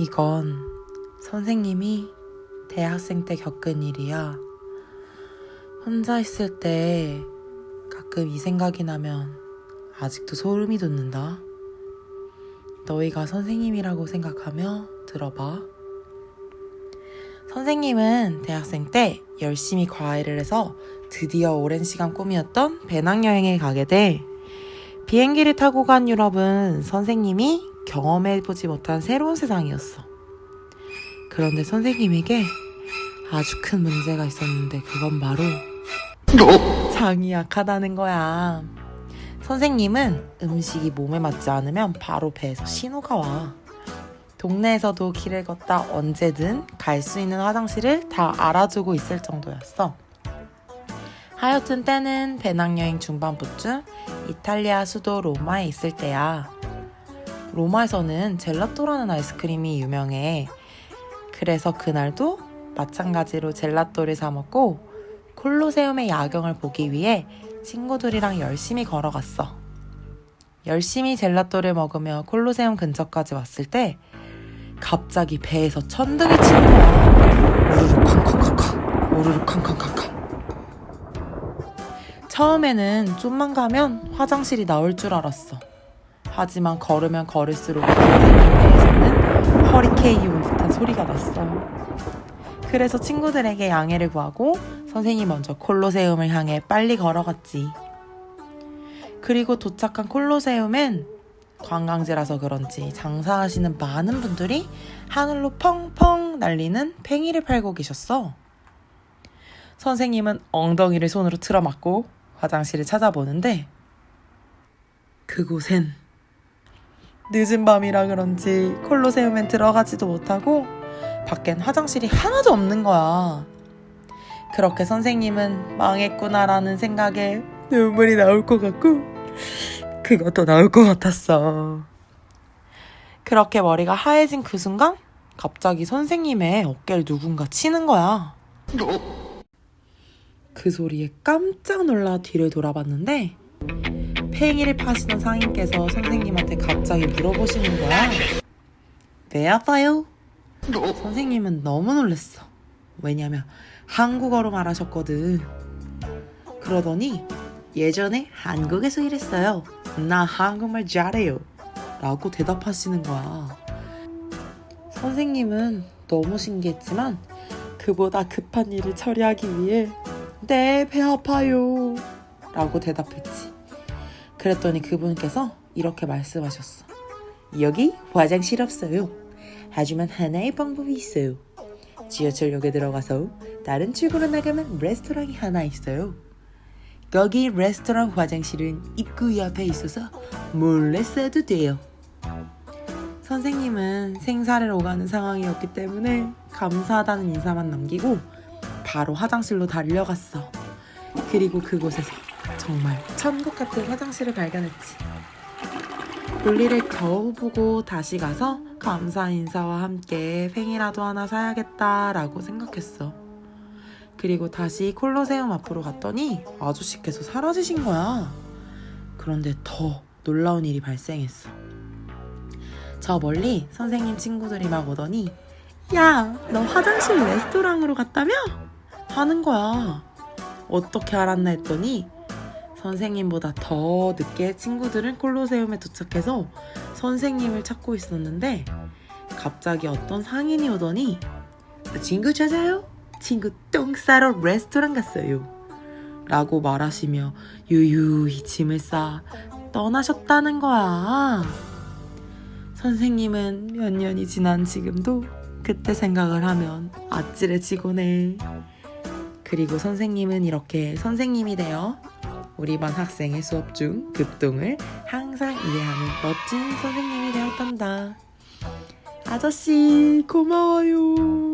이건 선생님이 대학생 때 겪은 일이야. 혼자 있을 때 가끔 이 생각이 나면 아직도 소름이 돋는다. 너희가 선생님이라고 생각하며 들어봐. 선생님은 대학생 때 열심히 과외를 해서 드디어 오랜 시간 꿈이었던 배낭여행에 가게 돼. 비행기를 타고 간 유럽은 선생님이 경험해보지 못한 새로운 세상이었어. 그런데 선생님에게 아주 큰 문제가 있었는데 그건 바로 장이 약하다는 거야. 선생님은 음식이 몸에 맞지 않으면 바로 배에서 신호가 와. 동네에서도 길을 걷다 언제든 갈 수 있는 화장실을 다 알아주고 있을 정도였어. 하여튼 때는 배낭여행 중반부쯤 이탈리아 수도 로마에 있을 때야. 로마에서는 젤라또라는 아이스크림이 유명해. 그래서 그날도 마찬가지로 젤라또를 사 먹고 콜로세움의 야경을 보기 위해 친구들이랑 열심히 걸어갔어. 열심히 젤라또를 먹으며 콜로세움 근처까지 왔을 때 갑자기 배에서 천둥이 치는 거야. 오르르 쾅쾅쾅쾅, 오르르 쾅쾅쾅쾅. 처음에는 좀만 가면 화장실이 나올 줄 알았어. 하지만 걸으면 걸을수록 배에서는 허리케인이 온 듯한 소리가 났어. 그래서 친구들에게 양해를 구하고 선생이 먼저 콜로세움을 향해 빨리 걸어갔지. 그리고 도착한 콜로세움엔 관광지라서 그런지 장사하시는 많은 분들이 하늘로 펑펑 날리는 팽이를 팔고 계셨어. 선생님은 엉덩이를 손으로 틀어막고 화장실을 찾아보는데 그곳엔 늦은 밤이라 그런지 콜로세움엔 들어가지도 못하고 밖엔 화장실이 하나도 없는 거야. 그렇게 선생님은 망했구나라는 생각에 눈물이 나올 것 같고 그것도 나올 것 같았어. 그렇게 머리가 하얘진 그 순간 갑자기 선생님의 어깨를 누군가 치는 거야. 그 소리에 깜짝 놀라 뒤를 돌아봤는데 팽이를 파시던 상인께서 선생님한테 갑자기 물어보시는 거야. 왜 아파요? 선생님은 너무 놀랐어. 왜냐면 한국어로 말하셨거든. 그러더니 예전에 한국에서 일했어요. 나 한국말 잘해요. 라고 대답하시는 거야. 선생님은 너무 신기했지만 그보다 급한 일을 처리하기 위해 네, 배 아파요. 라고 대답했지. 그랬더니 그분께서 이렇게 말씀하셨어. 여기 화장실 없어요. 하지만 하나의 방법이 있어요. 지하철역에 들어가서 다른 출구로 나가면 레스토랑이 하나 있어요. 거기 레스토랑 화장실은 입구 옆에 있어서 몰래 써도 돼요. 선생님은 생사를 오가는 상황이었기 때문에 감사하다는 인사만 남기고 바로 화장실로 달려갔어. 그리고 그곳에서 정말 천국 같은 화장실을 발견했지. 볼일을 겨우 보고 다시 가서 감사 인사와 함께 팽이라도 하나 사야겠다라고 생각했어. 그리고 다시 콜로세움 앞으로 갔더니 아저씨께서 사라지신 거야. 그런데 더 놀라운 일이 발생했어. 저 멀리 선생님 친구들이 막 오더니 야, 너 화장실 레스토랑으로 갔다며? 하는 거야. 어떻게 알았나 했더니 선생님보다 더 늦게 친구들은 콜로세움에 도착해서 선생님을 찾고 있었는데 갑자기 어떤 상인이 오더니 친구 찾아요? 친구 똥 싸러 레스토랑 갔어요. 라고 말하시며 유유히 짐을 싸 떠나셨다는 거야. 선생님은 몇 년이 지난 지금도 그때 생각을 하면 아찔해지곤 해. 그리고 선생님은 이렇게 선생님이 되어 우리 반 학생의 수업 중 급동을 항상 이해하는 멋진 선생님이 되었단다. 아저씨, 고마워요.